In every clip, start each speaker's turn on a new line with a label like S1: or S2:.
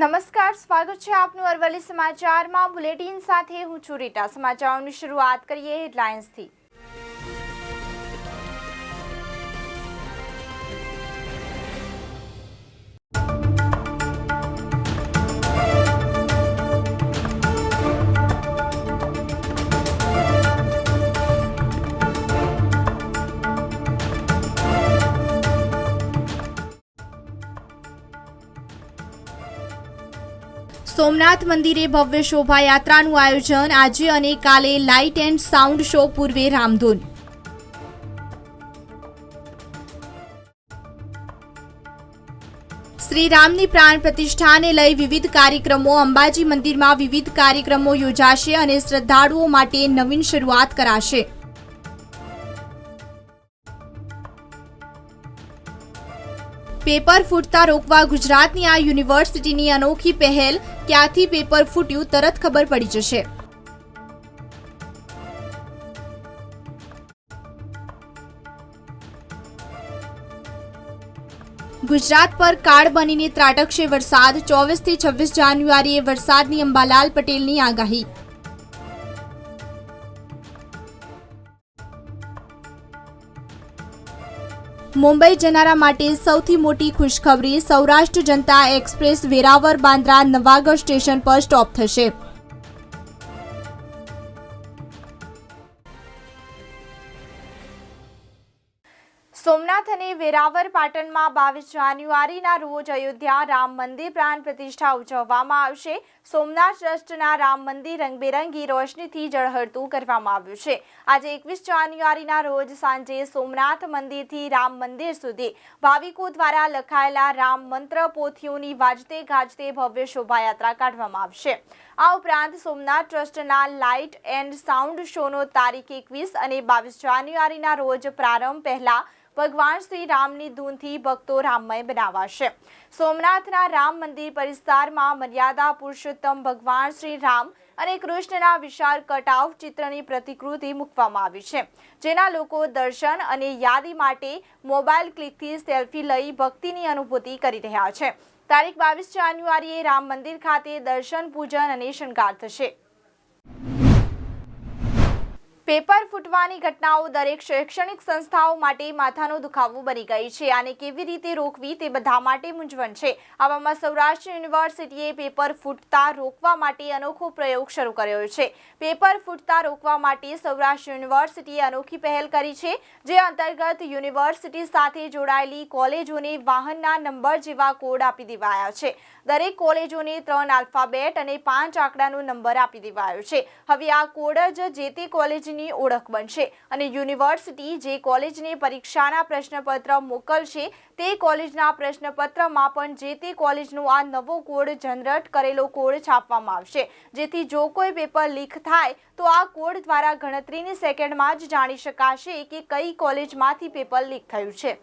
S1: નમસ્કાર, સ્વાગત છે આપનું અરવલ્લી સમાચારમાં. બુલેટિન સાથે હું છું રીટા. સમાચારોની શરૂઆત કરીએ હેડલાઇન્સથી. સોમનાથ મંદિરે ભવ્ય શોભાયાત્રાનું આયોજન. આજે અને કાલે લાઇટ એન્ડ સાઉન્ડ શો પૂર્વે રામધૂન. શ્રીરામની પ્રાણ પ્રતિષ્ઠાને લઈ વિવિધ કાર્યક્રમો, અંબાજી મંદિરમાં વિવિધ કાર્યક્રમો યોજાશે અને શ્રદ્ધાળુઓ માટે નવીન શરૂઆત કરાશે. પેપર ફૂટતા રોકવા ગુજરાતની આ યુનિવર્સિટીની અનોખી પહેલ ક્યાંથી પેપર ફૂટ્યું તરત ખબર પડી જશે. ગુજરાત પર કાળ બનીને ત્રાટકશે વરસાદ. ચોવીસથી છવ્વીસ જાન્યુઆરીએ વરસાદની અંબાલાલ પટેલની આગાહી. મુંબઈ જનારા માટે સૌથી મોટી ખુશખબરી સૌરાષ્ટ્ર જનતા એક્સપ્રેસ વેરાવર બાંદ્રા નવાગઢ સ્ટેશન પર સ્ટોપ થશે. વેરાવર પાટણમાં બાવીસ જાન્યુઆરીના રોજ અયોધ્યા રામ મંદિર પ્રાણ પ્રતિષ્ઠા ઉજવવામાં આવશે. સોમનાથ ટ્રસ્ટના રામ મંદિર રંગબેરંગી રોશનીથી જળહળતું કરવામાં આવ્યું છે. આજે એકવીસ જાન્યુઆરીના રોજ સાંજે સોમનાથ મંદિરથી રામ મંદિર સુધી ભાવિકો દ્વારા લખાયેલા રામ મંત્ર પોથીઓની વાજતે ગાજતે ભવ્ય શોભાયાત્રા કાઢવામાં આવશે. આ ઉપરાંત સોમનાથ ટ્રસ્ટના લાઇટ એન્ડ સાઉન્ડ શોનો તારીખ એકવીસ અને બાવીસ જાન્યુઆરીના રોજ પ્રારંભ પહેલા ભગવાન શ્રી રામની ધૂનથી ભક્તો રામમય બનાવાશે. સોમનાથના રામ મંદિર પરિસરમાં મર્યાદા પુરુષોત્તમ ભગવાન શ્રી રામ અને કૃષ્ણના વિશાળ કટાવ ચિત્રની પ્રતિકૃતિ મૂકવામાં આવી છે. જેના લોકો દર્શન અને યાદી માટે મોબાઈલ ક્લિકથી સેલ્ફી લઈ ભક્તિની અનુભૂતિ કરી રહ્યા છે. તારીખ બાવીસ જાન્યુઆરીએ રામ મંદિર ખાતે દર્શન, પૂજન અને શણગાર થશે. પેપર ફૂટવાની ઘટનાઓ દરેક શૈક્ષણિક સંસ્થાઓ માટે માથાનો દુખાવો બની ગઈ છે અને કેવી રીતે રોકવી તે બધા માટે મૂંઝવણ છે. આવામાં સૌરાષ્ટ્ર યુનિવર્સિટીએ પેપર ફૂટતા રોકવા માટે અનોખો પ્રયોગ શરૂ કર્યો છે. પેપર ફૂટતા રોકવા માટે સૌરાષ્ટ્ર યુનિવર્સિટીએ અનોખી પહેલ કરી છે, જે અંતર્ગત યુનિવર્સિટી સાથે જોડાયેલી કોલેજોને વાહનના નંબર જેવા કોડ આપી દેવાયા છે. દરેક કોલેજોને ત્રણ આલ્ફાબેટ અને પાંચ આંકડાનો નંબર આપી દેવાયો છે. હવે આ કોડ જ જે તે કોલેજની ની ઓળખ બનશે અને યુનિવર્સિટી જે કોલેજને પરીક્ષાના પ્રશ્નપત્ર મોકલશે, તે કોલેજના પ્રશ્નપત્રમાં પણ જે તે કોલેજનો આ નવો કોડ જનરેટ કરેલો કોડ છાપવામાં આવશે. જેથી જો કોઈ પેપર લીક થાય, તો આ કોડ દ્વારા ગણતરીની સેકન્ડમાં જ જાણી શકાશે કે કઈ કોલેજમાંથી પેપર લીક થયું છે.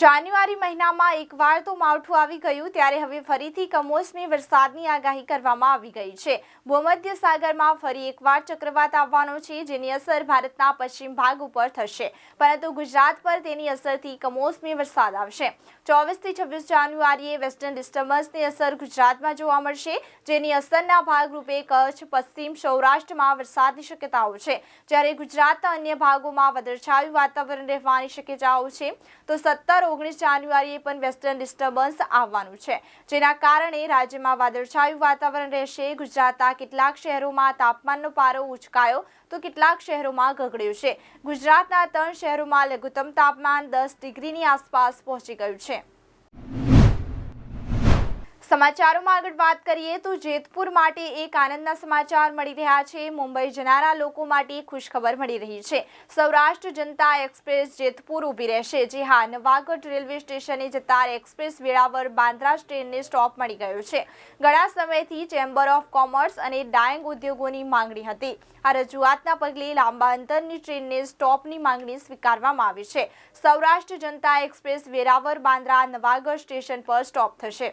S1: જાન્યુઆરી મહિનામાં એકવાર તો માવઠું આવી ગયું, ત્યારે હવે ફરીથી કમોસમી વરસાદની આગાહી કરવામાં આવી ગઈ છે. ભૂમધ્ય સાગરમાં ફરી એકવાર ચક્રવાત આવવાનો છે, જેની અસર ભારતના પશ્ચિમ ભાગ ઉપર થશે. પરંતુ ગુજરાત પર તેની અસરથી કમોસમી વરસાદ આવશે. ચોવીસથી છવ્વીસ જાન્યુઆરીએ વેસ્ટર્ન ડિસ્ટર્બન્સની અસર ગુજરાતમાં જોવા મળશે, જેની અસરના ભાગરૂપે કચ્છ, પશ્ચિમ સૌરાષ્ટ્રમાં વરસાદની શક્યતાઓ છે. જ્યારે ગુજરાતના અન્ય ભાગોમાં વાદળછાયું વાતાવરણ રહેવાની શક્યતાઓ છે, તો સત્તર ઓગણીસ જાન્યુઆરીએ પણ વેસ્ટર્ન ડિસ્ટર્બન્સ આવવાનું છે. જેના કારણે રાજ્યમાં વાદળછાયું વાતાવરણ રહેશે. ગુજરાતના કેટલાક શહેરોમાં તાપમાનનો પારો ઉચકાયો તો કેટલાક શહેરોમાં ગગડ્યું છે. ગુજરાતના ત્રણ શહેરોમાં લઘુત્તમ તાપમાન દસ ડિગ્રીની આસપાસ પહોંચી ગયું છે. સમાચારોમાં આગળ વાત કરીએ તો જેતપુર માટે એક આનંદના સમાચાર મળી રહ્યા છે. મુંબઈ જનારા લોકો માટે ખુશખબર મળી રહી છે. સૌરાષ્ટ્ર જનતા એક્સપ્રેસ જેતપુર ઊભી રહેશે, જે હા નવાગઢ રેલવે સ્ટેશને જતા એક્સપ્રેસ વેળાવર બાંદ્રા ટ્રેનને સ્ટોપ મળી ગયો છે. ઘણા સમયથી ચેમ્બર ઓફ કોમર્સ અને ડાયંગ ઉદ્યોગોની માંગણી હતી. આ રજૂઆતના પગલે લાંબા અંતરની ટ્રેનને સ્ટોપની માંગણી સ્વીકારવામાં આવી છે. સૌરાષ્ટ્ર જનતા એક્સપ્રેસ વેરાવર બાંદ્રા નવાગઢ સ્ટેશન પર સ્ટોપ થશે.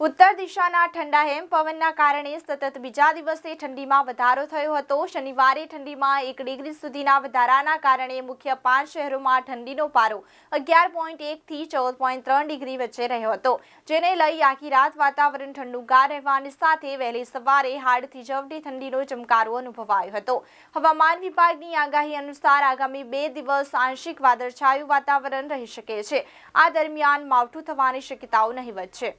S1: ઉત્તર દિશાના ઠંડા હેમ પવનના કારણે સતત બીજા દિવસે ઠંડીમાં વધારો થયો હતો. શનિવારે ઠંડીમાં એક ડિગ્રી સુધીના વધારાના કારણે મુખ્ય પાંચ શહેરોમાં ઠંડીનો પારો અગિયાર પોઈન્ટ એકથી ચૌદ પોઈન્ટ ત્રણ ડિગ્રી વચ્ચે રહ્યો હતો. જેને લઈ આખી રાત વાતાવરણ ઠંડુગાર રહેવાની સાથે વહેલી સવારે હાડથી જવડી ઠંડીનો ચમકારો અનુભવાયો હતો. હવામાન વિભાગની આગાહી અનુસાર આગામી બે દિવસ આંશિક વાદળછાયું વાતાવરણ રહી શકે છે. આ દરમિયાન માવઠું થવાની શક્યતાઓ નહીવત છે.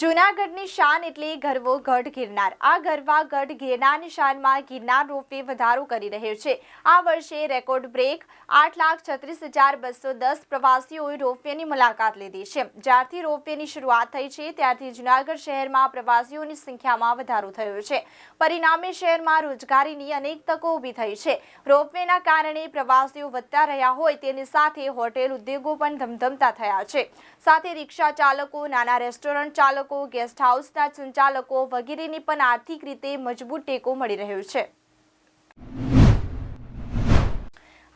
S1: જૂનાગઢની શાન એટલે ગરવો ગઢ ગિરનાર. આ ગરવા ગઢ ગિરનારની શાનમાં ગિરનાર રોપવે વધારો કરી રહ્યો છે. આ વર્ષે રેકોર્ડ બ્રેક આઠ લાખ છત્રીસ હજાર બસો દસ પ્રવાસીઓએ રોપવેની મુલાકાત લીધી છે. જ્યારથી રોપવેની શરૂઆત થઈ છે, ત્યારથી જૂનાગઢ શહેરમાં પ્રવાસીઓની સંખ્યામાં વધારો થયો છે. પરિણામે શહેરમાં રોજગારીની અનેક તકો ઊભી થઈ છે. રોપવેના કારણે પ્રવાસીઓ વધતા રહ્યા હોય તેની સાથે હોટેલ ઉદ્યોગો પણ ધમધમતા થયા છે. સાથે રિક્ષા ચાલકો, નાના રેસ્ટોરન્ટ ચાલકો ગેસ્ટ હાઉસના સંચાલકો વગેરેને પણ આર્થિક રીતે મજબૂત ટેકો મળી રહ્યો છે.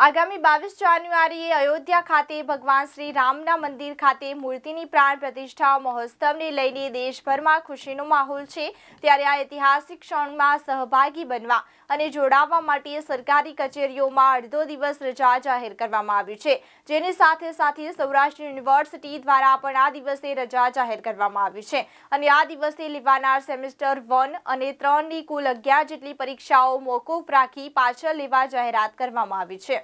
S1: આગામી બાવીસ જાન્યુઆરીએ અયોધ્યા ખાતે ભગવાન શ્રી રામના મંદિર ખાતે મૂર્તિની પ્રાણ પ્રતિષ્ઠા મહોત્સવને લઈને દેશભરમાં ખુશીનો માહોલ છે. ત્યારે આ ઐતિહાસિક ક્ષણમાં સહભાગી બનવા અને જોડાવા માટે સરકારી કચેરીઓમાં અડધો દિવસ રજા જાહેર કરવામાં આવી છે. જેની સાથે સાથે સૌરાષ્ટ્ર યુનિવર્સિટી દ્વારા પણ આ દિવસે રજા જાહેર કરવામાં આવી છે. અને આ દિવસે લેવાનાર સેમેસ્ટર વન અને ત્રણની કુલ અગિયાર જેટલી પરીક્ષાઓ મોકૂફ રાખી પાછળ લેવા જાહેરાત કરવામાં આવી છે.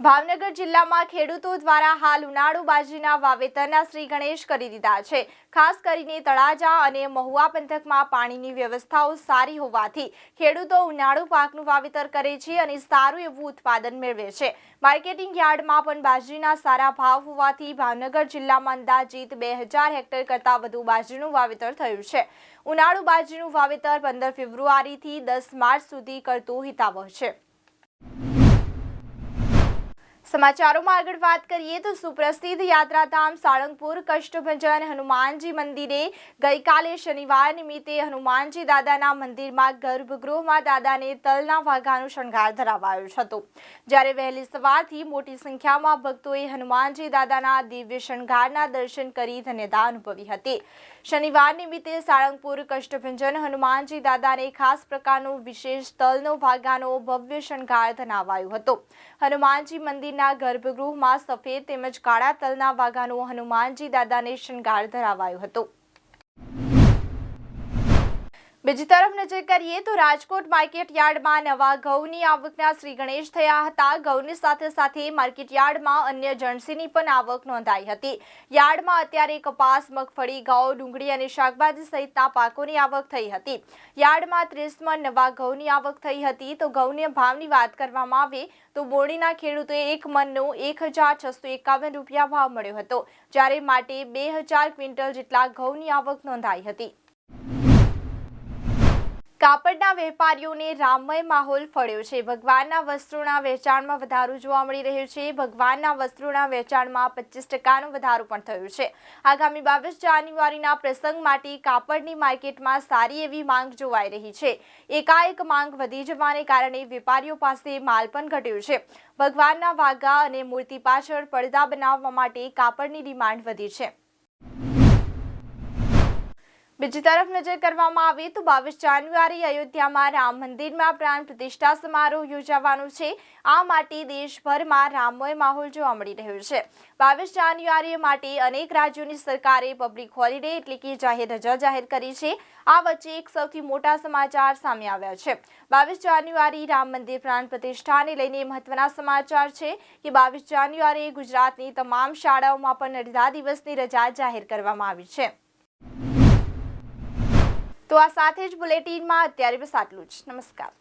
S1: ભાવનગર જિલ્લામાં ખેડૂતો દ્વારા હાલ ઉનાળુ બાજરીના વાવેતરના શ્રી ગણેશ કરી દીધા છે. ખાસ કરીને તળાજા અને મહુવા પંથકમાં પાણીની વ્યવસ્થાઓ સારી હોવાથી ખેડૂતો ઉનાળુ પાકનું વાવેતર કરે છે અને સારું એવું ઉત્પાદન મેળવે છે. માર્કેટિંગ યાર્ડમાં પણ બાજરીના સારા ભાવ હોવાથી ભાવનગર જિલ્લામાં અંદાજિત બે હજાર હેક્ટર કરતાં વધુ બાજરીનું વાવેતર થયું છે. ઉનાળુ બાજરીનું વાવેતર પંદર ફેબ્રુઆરીથી દસ માર્ચ સુધી કરતું હિતાવહ છે. સમાચારોમાં આગળ વાત કરીએ તો સુપ્રસિદ્ધ યાત્રાધામ સાળંગપુર, કષ્ટભંજન હનુમાનજી મંદિરે ગઈકાલે શનિવાર નિમિત્તે હનુમાનજી દાદાના મંદિરમાં ગર્ભગૃહમાં દાદાને તલના વાઘાનો શણગાર ધરાવાયો હતો. જ્યારે વહેલી સવારથી મોટી સંખ્યામાં ભક્તોએ હનુમાનજી દાદાના દિવ્ય શણગારના દર્શન કરી ધન્યતા અનુભવી હતી. શનિવાર નિમિત્તે સાળંગપુર કષ્ટભંજન હનુમાનજી દાદાને ખાસ પ્રકારનો વિશેષ તલનો વાઘાનો ભવ્ય શણગાર ધનાવાયો હતો. હનુમાનજી મંદિરના ગર્ભગૃહમાં સફેદ તેમજ કાળા તલના વાઘાનો હનુમાનજી દાદાને શણગાર ધરાવાયો હતો. બીજી તરફ નજર કરીએ તો રાજકોટ માર્કેટ યાર્ડમાં નવા ઘઉંની આવકના શ્રી ગણેશ થયા હતા. ઘઉંની સાથે સાથે માર્કેટ યાર્ડમાં અન્ય જણસીની પણ આવક નોંધાઈ હતી. યાર્ડમાં અત્યારે કપાસ, મગફળી ઘઉં ડુંગળી અને શાકભાજી સહિતના પાકોની આવક થઈ હતી. યાર્ડમાં ત્રીસ મણ નવા ઘઉંની આવક થઈ હતી. તો ઘઉંની ભાવની વાત કરવામાં આવે તો બોડીના ખેડૂતોએ એક મનનો એક હજાર છસો એકાવન રૂપિયા ભાવ મળ્યો હતો, જ્યારે માટે બે હજાર ક્વિન્ટલ જેટલા ઘઉંની આવક નોંધાઈ હતી. કાપડના વેપારીઓને રામમય માહોલ ફળ્યો છે. ભગવાનના વસ્ત્રોના વેચાણમાં વધારો જોવા મળી રહ્યો છે. ભગવાનના વસ્ત્રોના વેચાણમાં પચીસ ટકાનો વધારો પણ થયો છે. આગામી બાવીસ જાન્યુઆરીના પ્રસંગ માટે કાપડની માર્કેટમાં સારી એવી માંગ જોવાઈ રહી છે. એકાએક માંગ વધી જવાને કારણે વેપારીઓ પાસે માલ પણ ઘટ્યો છે. ભગવાનના વાઘા અને મૂર્તિ પાછળ પડદા બનાવવા માટે કાપડની ડિમાન્ડ વધી છે. બીજી તરફ નજર કરવામાં આવે તો બાવીસ જાન્યુઆરી અયોધ્યામાં રામ મંદિરમાં પ્રાણ પ્રતિષ્ઠા સમારોહ યોજાવાનો છે. આ માટે દેશભરમાં રામમય માહોલ જોવા મળી રહ્યો છે. બાવીસ જાન્યુઆરી માટે અનેક રાજ્યોની સરકારે પબ્લિક હોલિડે એટલે કે જાહેર રજા જાહેર કરી છે. આ વચ્ચે એક સૌથી મોટા સમાચાર સામે આવ્યા છે. બાવીસ જાન્યુઆરી રામ મંદિર પ્રાણ પ્રતિષ્ઠાને લઈને મહત્વના સમાચાર છે કે બાવીસ જાન્યુઆરીએ ગુજરાતની તમામ શાળાઓમાં પણ અડધા દિવસની રજા જાહેર કરવામાં આવી છે. તો આ સાથે જ બુલેટિનમાં અત્યારે બસ આટલું જ. નમસ્કાર.